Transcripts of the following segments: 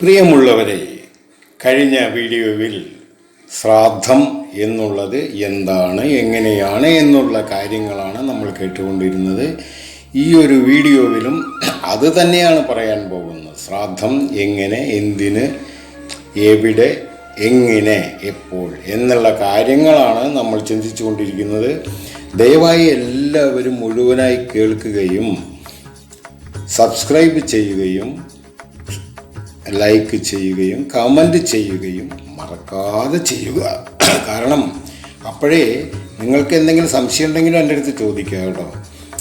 പ്രിയമുള്ളവരെ കഴിഞ്ഞ വീഡിയോയിൽ ശ്രാദ്ധം എന്നുള്ളത് എന്താണ് എങ്ങനെയാണ് എന്നുള്ള കാര്യങ്ങളാണ് നമ്മൾ കേട്ടുകൊണ്ടിരുന്നത്. ഈ ഒരു വീഡിയോയിലും അത് തന്നെയാണ് പറയാൻ പോകുന്നത്. ശ്രാദ്ധം എങ്ങനെ എന്തിന് എവിടെ എങ്ങനെ എപ്പോൾ എന്നുള്ള കാര്യങ്ങളാണ് നമ്മൾ ചിന്തിച്ചു കൊണ്ടിരിക്കുന്നത് ദയവായി എല്ലാവരും മുഴുവനായി കേൾക്കുകയും സബ്സ്ക്രൈബ് ചെയ്യുകയും ലൈക്ക് ചെയ്യുകയും കമന്റ് ചെയ്യുകയും മറക്കാതെ ചെയ്യുക. കാരണം അപ്പോഴേ നിങ്ങൾക്ക് എന്തെങ്കിലും സംശയം ഉണ്ടെങ്കിലും എന്റെ അടുത്ത് ചോദിക്കുക കേട്ടോ.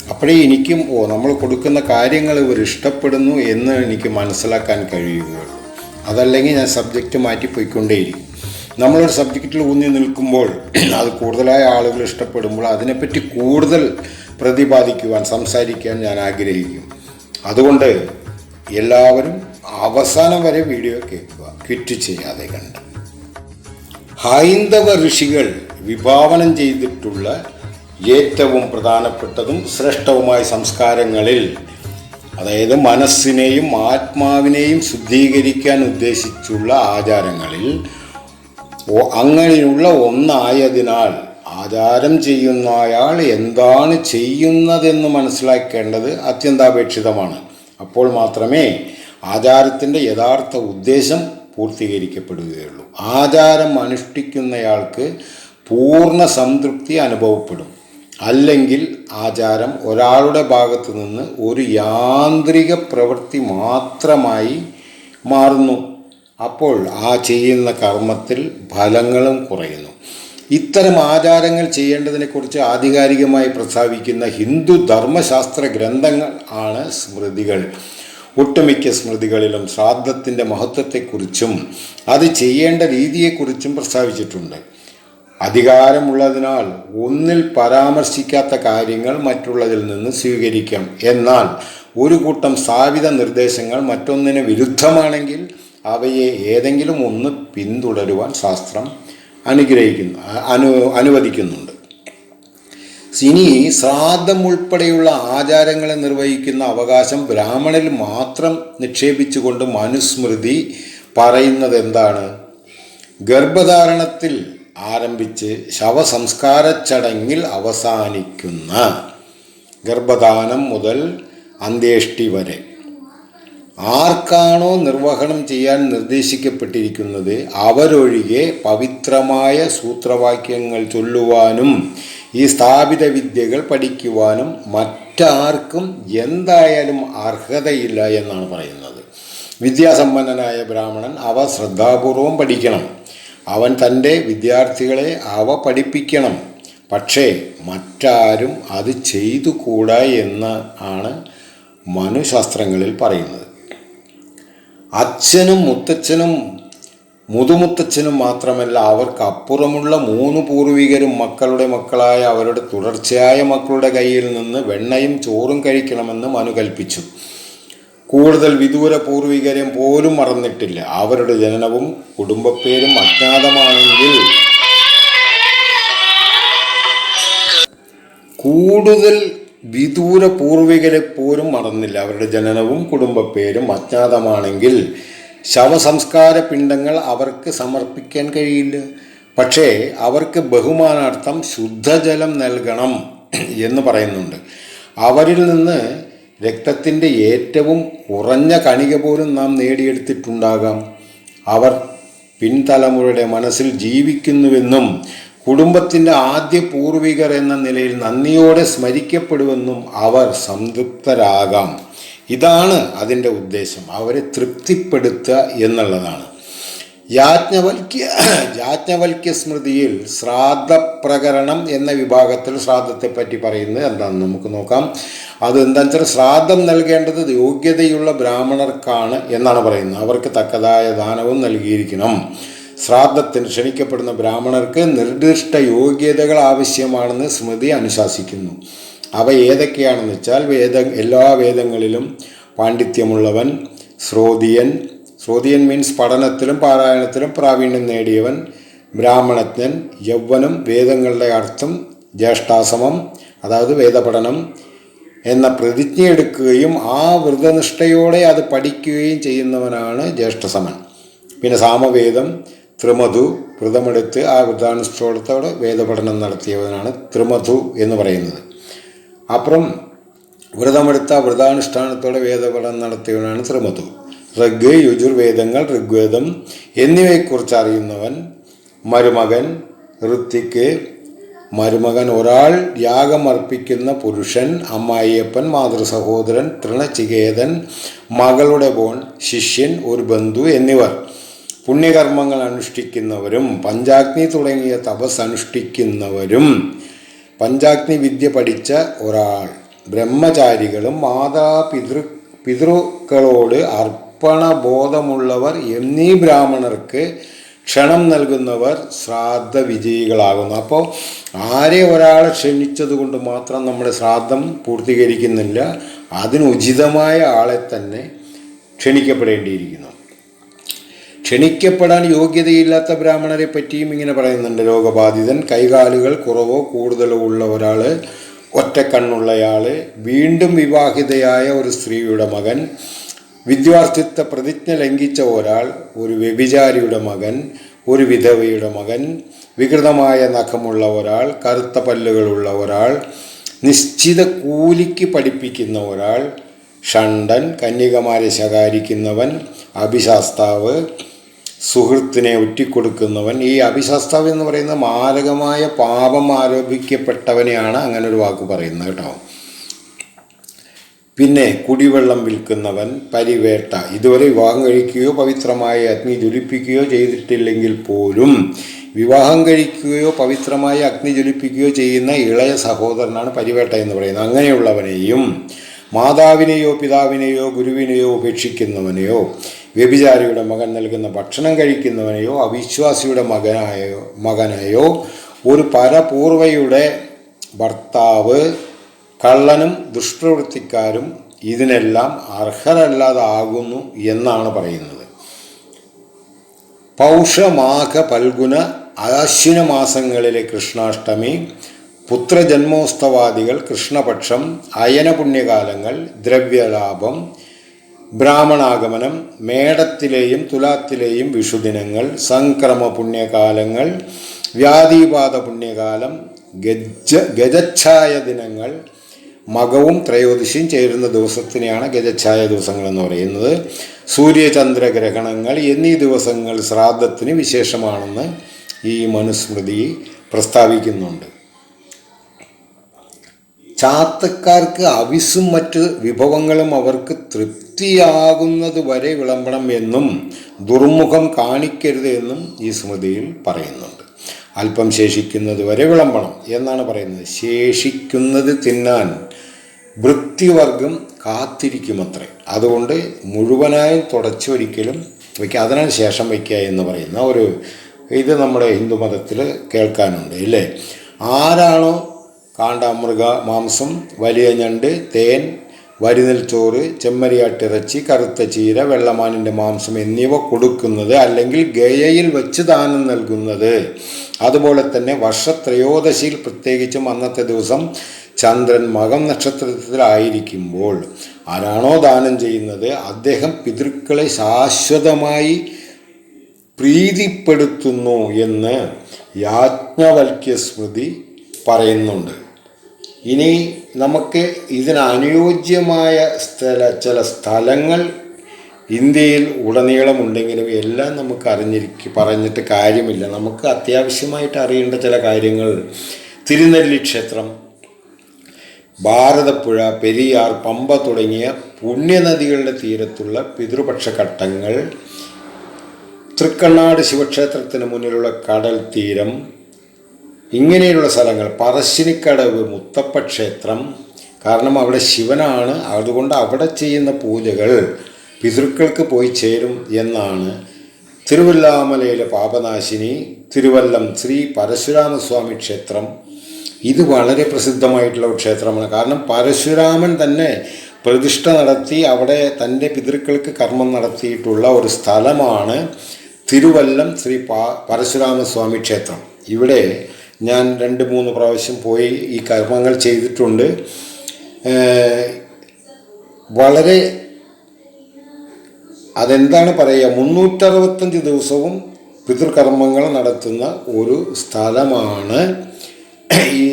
അപ്പോഴേ എനിക്കും ഓ നമ്മൾ കൊടുക്കുന്ന കാര്യങ്ങൾ ഇവർ ഇഷ്ടപ്പെടുന്നു എന്ന് എനിക്ക് മനസ്സിലാക്കാൻ കഴിയുകയുള്ളൂ. അതല്ലെങ്കിൽ ഞാൻ സബ്ജക്റ്റ് മാറ്റി പോയിക്കൊണ്ടേയിരിക്കും. നമ്മളൊരു സബ്ജക്റ്റിൽ ഊന്നി നിൽക്കുമ്പോൾ അത് കൂടുതലായ ആളുകൾ ഇഷ്ടപ്പെടുമ്പോൾ അതിനെപ്പറ്റി കൂടുതൽ പ്രതിപാദിക്കുവാൻ സംസാരിക്കാൻ ഞാൻ ആഗ്രഹിക്കും. അതുകൊണ്ട് എല്ലാവരും അവസാനം വരെ വീഡിയോ കേൾക്കുക ക്വിറ്റ് ചെയ്യാതെ കണ്ട്. ഹൈന്ദവ ഋഷികൾ വിഭാവനം ചെയ്തിട്ടുള്ള ഏറ്റവും പ്രധാനപ്പെട്ടതും ശ്രേഷ്ഠവുമായ സംസ്കാരങ്ങളിൽ അതായത് മനസ്സിനെയും ആത്മാവിനെയും ശുദ്ധീകരിക്കാൻ ഉദ്ദേശിച്ചുള്ള ആചാരങ്ങളിൽ അങ്ങനെയുള്ള ഒന്നായതിനാൽ ആചാരം ചെയ്യുന്ന അയാൾ എന്താണ് ചെയ്യുന്നതെന്ന് മനസ്സിലാക്കേണ്ടത് അത്യന്താപേക്ഷിതമാണ്. അപ്പോൾ മാത്രമേ ആചാരത്തിന്റെ യഥാർത്ഥ ഉദ്ദേശം പൂർത്തീകരിക്കപ്പെടുകയുള്ളൂ. ആചാരം അനുഷ്ഠിക്കുന്നയാൾക്ക് പൂർണ സംതൃപ്തി അനുഭവപ്പെടും. അല്ലെങ്കിൽ ആചാരം ഒരാളുടെ ഭാഗത്ത് നിന്ന് ഒരു യാന്ത്രിക പ്രവൃത്തി മാത്രമായി മാറുന്നു. അപ്പോൾ ആ ചെയ്യുന്ന കർമ്മത്തിൽ ഫലങ്ങളും കുറയുന്നു. ഇത്തരം ആചാരങ്ങൾ ചെയ്യേണ്ടതിനെക്കുറിച്ച് ആധികാരികമായി പ്രസ്താവിക്കുന്ന ഹിന്ദു ധർമ്മശാസ്ത്ര ഗ്രന്ഥങ്ങൾ ആണ് സ്മൃതികൾ. ഒട്ടുമിക്ക സ്മൃതികളിലും ശ്രാദ്ധത്തിന്റെ മഹത്വത്തെക്കുറിച്ചും അത് ചെയ്യേണ്ട രീതിയെക്കുറിച്ചും പ്രസ്താവിച്ചിട്ടുണ്ട്. അധികാരമുള്ളതിനാൽ ഒന്നിൽ പരാമർശിക്കാത്ത കാര്യങ്ങൾ മറ്റുള്ളതിൽ നിന്ന് സ്വീകരിക്കാം. എന്നാൽ ഒരു കൂട്ടം സ്ഥാപിത നിർദ്ദേശങ്ങൾ മറ്റൊന്നിന് വിരുദ്ധമാണെങ്കിൽ അവയെ ഏതെങ്കിലും ഒന്ന് പിന്തുടരുവാൻ ശാസ്ത്രം അനുഗ്രഹിക്കുന്നു അനു അനുവദിക്കുന്നുണ്ട്. ഇനി ശ്രാദ്ധം ഉൾപ്പെടെയുള്ള ആചാരങ്ങളെ നിർവഹിക്കുന്ന അവകാശം ബ്രാഹ്മണിൽ മാത്രം നിക്ഷേപിച്ചുകൊണ്ട് മനുസ്മൃതി പറയുന്നത് എന്താണ് ഗർഭധാരണത്തിൽ ആരംഭിച്ച് ശവസംസ്കാര ചടങ്ങിൽ അവസാനിക്കുന്ന ഗർഭദാനം മുതൽ അന്ത്യേഷ്ടി വരെ. ആർക്കാണോ നിർവഹണം ചെയ്യാൻ നിർദ്ദേശിക്കപ്പെട്ടിരിക്കുന്നത് അവരൊഴികെ പവിത്രമായ സൂത്രവാക്യങ്ങൾ ചൊല്ലുവാനും ഈ സ്ഥാപിത വിദ്യകൾ പഠിക്കുവാനും മറ്റാർക്കും എന്തായാലും അർഹതയില്ല എന്നാണ് പറയുന്നത്. വിദ്യാസമ്പന്നനായ ബ്രാഹ്മണൻ അവ ശ്രദ്ധാപൂർവം പഠിക്കണം. അവൻ തന്റെ വിദ്യാർത്ഥികളെ അവ പഠിപ്പിക്കണം. പക്ഷേ മറ്റാരും അത് ചെയ്തുകൂടാ എന്ന് ആണ് മനുശാസ്ത്രങ്ങളിൽ പറയുന്നത്. അച്ഛനും മുത്തച്ഛനും മുതുമുത്തച്ഛനും മാത്രമല്ല അവർക്ക് അപ്പുറമുള്ള മൂന്ന് പൂർവികരും മക്കളുടെ മക്കളായ അവരുടെ തുടർച്ചയായ മക്കളുടെ കയ്യിൽ നിന്ന് വെണ്ണയും ചോറും കഴിക്കണമെന്ന് മനു കൽപ്പിച്ചു. കൂടുതൽ വിദൂര പൂർവികരെ പോലും മറന്നിട്ടില്ല. അവരുടെ ജനനവും കുടുംബപ്പേരും അജ്ഞാതമാണെങ്കിൽ കൂടുതൽ വിദൂര പൂർവികരെ പോലും മറന്നില്ല. അവരുടെ ജനനവും കുടുംബപ്പേരും അജ്ഞാതമാണെങ്കിൽ ശവസംസ്കാര പിണ്ഡങ്ങൾ അവർക്ക് സമർപ്പിക്കാൻ കഴിയില്ല. പക്ഷേ അവർക്ക് ബഹുമാനാർത്ഥം ശുദ്ധജലം നൽകണം എന്ന് പറയുന്നുണ്ട്. അവരിൽ നിന്ന് രക്തത്തിന്റെ ഏറ്റവും കുറഞ്ഞ കണിക പോലും നാം നേടിയെടുത്തിട്ടുണ്ടാകാം. അവർ പിൻതലമുറയുടെ മനസ്സിൽ ജീവിക്കുന്നുവെന്നും കുടുംബത്തിന്റെ ആദ്യ പൂർവികർ എന്ന നിലയിൽ നന്ദിയോടെ സ്മരിക്കപ്പെടുമെന്നും അവർ സംതൃപ്തരാകാം. ഇതാണ് അതിന്റെ ഉദ്ദേശം. അവരെ തൃപ്തിപ്പെടുത്തുക എന്നുള്ളതാണ്. യാജ്ഞവൽക്യ യാജ്ഞവൽക്യ സ്മൃതിയിൽ ശ്രാദ്ധപ്രകരണം എന്ന വിഭാഗത്തിൽ ശ്രാദ്ധത്തെപ്പറ്റി പറയുന്നത് എന്താണെന്ന് നമുക്ക് നോക്കാം. അത് എന്താണെന്ന് വെച്ചാൽ ശ്രാദ്ധം നൽകേണ്ടത് യോഗ്യതയുള്ള ബ്രാഹ്മണർക്കാണ് എന്നാണ് പറയുന്നത്. അവർക്ക് തക്കതായ ദാനവും നൽകിയിരിക്കണം. ശ്രാദ്ധത്തിന് ക്ഷണിക്കപ്പെടുന്ന ബ്രാഹ്മണർക്ക് നിർദ്ദിഷ്ട യോഗ്യതകൾ ആവശ്യമാണെന്ന് സ്മൃതി അനുശാസിക്കുന്നു. അവ ഏതൊക്കെയാണെന്ന് വെച്ചാൽ വേദ എല്ലാ വേദങ്ങളിലും പാണ്ഡിത്യമുള്ളവൻ ശ്രോതിയൻ ശ്രോതിയൻ മീൻസ് പഠനത്തിലും പാരായണത്തിലും പ്രാവീണ്യം നേടിയവൻ ബ്രാഹ്മണജ്ഞൻ യൗവനം വേദങ്ങളുടെ അർത്ഥം ജ്യേഷ്ഠാസമം അതായത് വേദപഠനം എന്ന പ്രതിജ്ഞ എടുക്കുകയും ആ വ്രതനിഷ്ഠയോടെ അത് പഠിക്കുകയും ചെയ്യുന്നവനാണ് ജ്യേഷ്ഠസമൻ. പിന്നെ സാമവേദം ത്രിമധു വ്രതമെടുത്ത് ആ വ്രതാനുഷ്ഠോടത്തോടെ വേദപഠനം നടത്തിയവനാണ് ത്രിമധു എന്ന് പറയുന്നത്. അപ്പുറം വ്രതമെടുത്ത വ്രതാനുഷ്ഠാനത്തോടെ വേദപഠനം നടത്തിയവനാണ് ശ്രമത്തു ഋഗ് യുജുർവേദങ്ങൾ ഋഗ്വേദം എന്നിവയെക്കുറിച്ച് അറിയുന്നവൻ മരുമകൻ ഋത്തിക്ക് മരുമകൻ ഒരാൾ യാഗം അർപ്പിക്കുന്ന പുരുഷൻ അമ്മായിയപ്പൻ മാതൃസഹോദരൻ തൃണചികേതൻ മകളുടെ ബോൺ ശിഷ്യൻ ഒരു ബന്ധു എന്നിവർ. പുണ്യകർമ്മങ്ങൾ അനുഷ്ഠിക്കുന്നവരും പഞ്ചാഗ്നി തുടങ്ങിയ തപസ് അനുഷ്ഠിക്കുന്നവരും. പഞ്ചാഗ്നി വിദ്യ പഠിച്ച ഒരാൾ. ബ്രഹ്മചാരികളും മാതാപിതൃ പിതൃക്കളോട് അർപ്പണബോധമുള്ളവർ എന്നീ ബ്രാഹ്മണർക്ക് ക്ഷണം നൽകുന്നവർ ശ്രാദ്ധ വിജയികളാകുന്നു അപ്പോൾ ആരെ ഒരാളെ ക്ഷണിച്ചത് കൊണ്ട് മാത്രം നമ്മുടെ ശ്രാദ്ധം പൂർത്തീകരിക്കുന്നില്ല അതിന് ഉചിതമായ ആളെ തന്നെ ക്ഷണിക്കപ്പെടേണ്ടിയിരിക്കുന്നു. ക്ഷണിക്കപ്പെടാൻ യോഗ്യതയില്ലാത്ത ബ്രാഹ്മണരെ പറ്റിയും ഇങ്ങനെ പറയുന്നുണ്ട്. രോഗബാധിതൻ കൈകാലുകൾ കുറവോ കൂടുതലോ ഉള്ള ഒരാൾ ഒറ്റക്കണ്ണുള്ളയാൾ വീണ്ടും വിവാഹിതയായ ഒരു സ്ത്രീയുടെ മകൻ വിദ്യാർത്ഥിത്വ പ്രതിജ്ഞ ലംഘിച്ച ഒരാൾ ഒരു വ്യഭിചാരിയുടെ മകൻ ഒരു വിധവയുടെ മകൻ വികൃതമായ നഖമുള്ള ഒരാൾ കറുത്ത പല്ലുകളുള്ള ഒരാൾ നിശ്ചിത കൂലിക്ക് പഠിപ്പിക്കുന്ന ഒരാൾ ഷണ്ടൻ കന്യകമാരെ ശകാരിക്കുന്നവൻ അഭിശാസ്താവ് സുഹൃത്തിനെ ഒറ്റിക്കൊടുക്കുന്നവൻ ഈ അഭിശാസ്താവ് എന്ന് പറയുന്ന മാരകമായ പാപം ആരോപിക്കപ്പെട്ടവനെയാണ് അങ്ങനെ ഒരു വാക്ക് പറയുന്നത് കേട്ടോ. പിന്നെ കുടിവെള്ളം വിൽക്കുന്നവൻ പരിവേട്ട. ഇതുവരെ വിവാഹം കഴിക്കുകയോ പവിത്രമായ അഗ്നി ജ്വലിപ്പിക്കുകയോ ചെയ്തിട്ടില്ലെങ്കിൽ പോലും വിവാഹം കഴിക്കുകയോ പവിത്രമായ അഗ്നി ജ്വലിപ്പിക്കുകയോ ചെയ്യുന്ന ഇളയ സഹോദരനാണ് പരിവേട്ട എന്ന് പറയുന്നത്. അങ്ങനെയുള്ളവനെയും മാതാവിനെയോ പിതാവിനെയോ ഗുരുവിനെയോ ഉപേക്ഷിക്കുന്നവനെയോ വ്യഭിചാരിയുടെ മകൻ നൽകുന്ന ഭക്ഷണം കഴിക്കുന്നവനെയോ അവിശ്വാസിയുടെ മകനായോ മകനെയോ ഒരു പരപൂർവയുടെ ഭർത്താവ് കള്ളനും ദുഷ്പ്രവൃത്തിക്കാരും ഇതിനെല്ലാം അർഹരല്ലാതാകുന്നു എന്നാണ് പറയുന്നത്. പൗഷമാഘ പൽഗുന അശ്വിന മാസങ്ങളിലെ കൃഷ്ണാഷ്ടമി പുത്രജന്മോത്സവാദികൾ കൃഷ്ണപക്ഷം അയനപുണ്യകാലങ്ങൾ ദ്രവ്യലാഭം ബ്രാഹ്മണാഗമനം മേടത്തിലെയും തുലാത്തിലെയും വിഷുദിനങ്ങൾ സംക്രമ പുണ്യകാലങ്ങൾ വ്യാധിപാത പുണ്യകാലം ഗജ ഗജച്ഛായ ദിനങ്ങൾ മകവും ത്രയോദശിയും ചേരുന്ന ദിവസത്തിനെയാണ് ഗജഛായ ദിവസങ്ങൾ എന്ന് പറയുന്നത് സൂര്യചന്ദ്രഗ്രഹണങ്ങൾ എന്നീ ദിവസങ്ങൾ ശ്രാദ്ധത്തിന് വിശേഷമാണെന്ന് ഈ മനുസ്മൃതി പ്രസ്താവിക്കുന്നുണ്ട്. ചാത്തക്കാർക്ക് അവിസും മറ്റ് വിഭവങ്ങളും അവർക്ക് തൃപ്തിയാകുന്നത് വരെ വിളമ്പണം എന്നും ദുർമുഖം കാണിക്കരുത് എന്നും ഈ സ്മൃതിയിൽ പറയുന്നുണ്ട്. അല്പം ശേഷിക്കുന്നത് വരെ വിളമ്പണം എന്നാണ് പറയുന്നത്. ശേഷിക്കുന്നത് തിന്നാൻ വൃത്തിവർഗം കാത്തിരിക്കുമത്രേ. അതുകൊണ്ട് മുഴുവനായും തുടച്ചൊരിക്കലും വയ്ക്കുക അതിനാണ് ശേഷം വയ്ക്കുക എന്ന് പറയുന്ന ഒരു ഇത് നമ്മുടെ ഹിന്ദു മതത്തിൽ കേൾക്കാനുണ്ട് ഇല്ലേ? ആരാണോ കാണ്ടാമൃഗ മാംസം വലിയ ഞണ്ട് തേൻ വരുന്നിൽ ചോറ് ചെമ്മരിയാട്ടിറച്ചി കറുത്ത ചീര വെള്ളമാനിന്റെ മാംസം എന്നിവ കൊടുക്കുന്നത് അല്ലെങ്കിൽ ഗയയിൽ വെച്ച് ദാനം നൽകുന്നത്. അതുപോലെ തന്നെ വർഷത്രയോദശിയിൽ പ്രത്യേകിച്ചും അന്നത്തെ ദിവസം ചന്ദ്രൻ മകം നക്ഷത്രത്തിലായിരിക്കുമ്പോൾ ആരാണോ ദാനം ചെയ്യുന്നത് അദ്ദേഹം പിതൃക്കളെ ശാശ്വതമായി പ്രീതിപ്പെടുത്തുന്നു എന്ന് യാജ്ഞവൽക്യ സ്മൃതി പറയുന്നുണ്ട്. ഇനി നമുക്ക് ഇതിനനുയോജ്യമായ സ്ഥല ചില സ്ഥലങ്ങൾ ഇന്ത്യയിൽ ഉടനീളമുണ്ടെങ്കിലും എല്ലാം നമുക്ക് അറിഞ്ഞിരിക്കും പറഞ്ഞിട്ട് കാര്യമില്ല. നമുക്ക് അത്യാവശ്യമായിട്ട് അറിയേണ്ട ചില കാര്യങ്ങൾ. തിരുനെല്ലി ക്ഷേത്രം ഭാരതപ്പുഴ പെരിയാർ പമ്പ തുടങ്ങിയ പുണ്യനദികളുടെ തീരത്തുള്ള പിതൃപക്ഷ ഘട്ടങ്ങൾ. തൃക്കണ്ണാട് ശിവക്ഷേത്രത്തിന് മുന്നിലുള്ള കടൽ തീരം ഇങ്ങനെയുള്ള സ്ഥലങ്ങൾ. പറശ്ശിനിക്കടവ് മുത്തപ്പ ക്ഷേത്രം. കാരണം അവിടെ ശിവനാണ്. അതുകൊണ്ട് അവിടെ ചെയ്യുന്ന പൂജകൾ പിതൃക്കൾക്ക് പോയി ചേരും എന്നാണ് തിരുവല്ലാമലയിലെ പാപനാശിനി തിരുവല്ലം ശ്രീ പരശുരാമസ്വാമി ക്ഷേത്രം. ഇത് വളരെ പ്രസിദ്ധമായിട്ടുള്ള ഒരു ക്ഷേത്രമാണ്. കാരണം പരശുരാമൻ തന്നെ പ്രതിഷ്ഠ നടത്തി അവിടെ തന്റെ പിതൃക്കൾക്ക് കർമ്മം നടത്തിയിട്ടുള്ള ഒരു സ്ഥലമാണ് തിരുവല്ലം ശ്രീ പാ പരശുരാമസ്വാമി ക്ഷേത്രം. ഇവിടെ ഞാൻ രണ്ട് മൂന്ന് പ്രാവശ്യം പോയി ഈ കർമ്മങ്ങൾ ചെയ്തിട്ടുണ്ട്. വളരെ അതെന്താണ് പറയുക മുന്നൂറ്ററുപത്തഞ്ച് ദിവസവും പിതൃകർമ്മങ്ങൾ നടത്തുന്ന ഒരു സ്ഥലമാണ് ഈ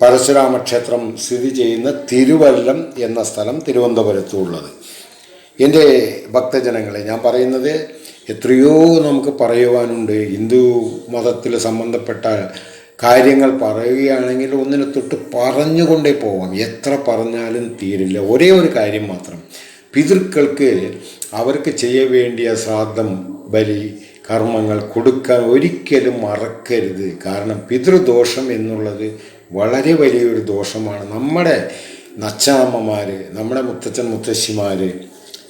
പരശുരാമ ക്ഷേത്രം സ്ഥിതി ചെയ്യുന്ന തിരുവല്ലം എന്ന സ്ഥലം തിരുവനന്തപുരത്തുള്ളത്. എന്റെ ഭക്തജനങ്ങളെ ഞാൻ പറയുന്നത് എത്രയോ നമുക്ക് പറയുവാനുണ്ട്. ഹിന്ദു മതത്തിൽ സംബന്ധപ്പെട്ട കാര്യങ്ങൾ പറയുകയാണെങ്കിൽ ഒന്നിനെ തൊട്ട് പറഞ്ഞുകൊണ്ടേ പോവാം. എത്ര പറഞ്ഞാലും തീരില്ല. ഒരേ ഒരു കാര്യം മാത്രം. പിതൃക്കൾക്ക് അവർക്ക് ചെയ്യ വേണ്ടിയ ശ്രാദ്ധം ബലി കർമ്മങ്ങൾ കൊടുക്കാൻ ഒരിക്കലും മറക്കരുത്. കാരണം പിതൃദോഷം എന്നുള്ളത് വളരെ വലിയൊരു ദോഷമാണ്. നമ്മുടെ നച്ചാമ്മമാർ നമ്മുടെ മുത്തച്ഛൻ മുത്തശ്ശിമാർ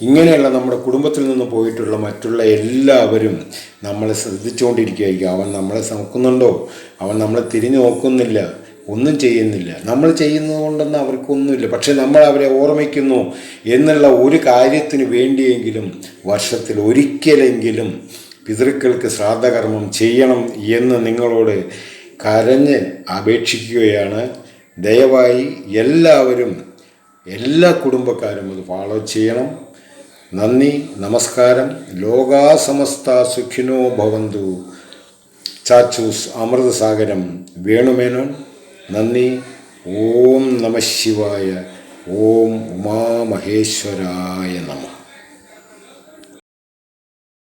ഇങ്ങനെയുള്ള നമ്മുടെ കുടുംബത്തിൽ നിന്ന് പോയിട്ടുള്ള മറ്റുള്ള എല്ലാവരും നമ്മളെ ശ്രദ്ധിച്ചുകൊണ്ടിരിക്കുകയായിരിക്കും. അവൻ നമ്മളെ നോക്കുന്നുണ്ടോ? അവൻ നമ്മളെ തിരിഞ്ഞു നോക്കുന്നില്ല. ഒന്നും ചെയ്യുന്നില്ല. നമ്മൾ ചെയ്യുന്നത് കൊണ്ടൊന്നും അവർക്കൊന്നുമില്ല. പക്ഷെ നമ്മൾ അവരെ ഓർമ്മിക്കുന്നു എന്നുള്ള ഒരു കാര്യത്തിന് വേണ്ടിയെങ്കിലും വർഷത്തിൽ ഒരിക്കലെങ്കിലും പിതൃക്കൾക്ക് ശ്രാദ്ധകർമ്മം ചെയ്യണം എന്ന് നിങ്ങളോട് കരഞ്ഞ് അപേക്ഷിക്കുകയാണ്. ദയവായി എല്ലാവരും എല്ലാ കുടുംബക്കാരും അത് ഫോളോ ചെയ്യണം. നന്ദി നമസ്കാരം. ലോകാസമസ്ത സുഖിനോ ഭവന്തു. ചാച്ചൂസ് അമൃതസാഗരം വേണുമേനോൻ. നന്ദി. ഓം നമ ശിവായ. ഓം ഉമാമഹേശ്വരായ നമ.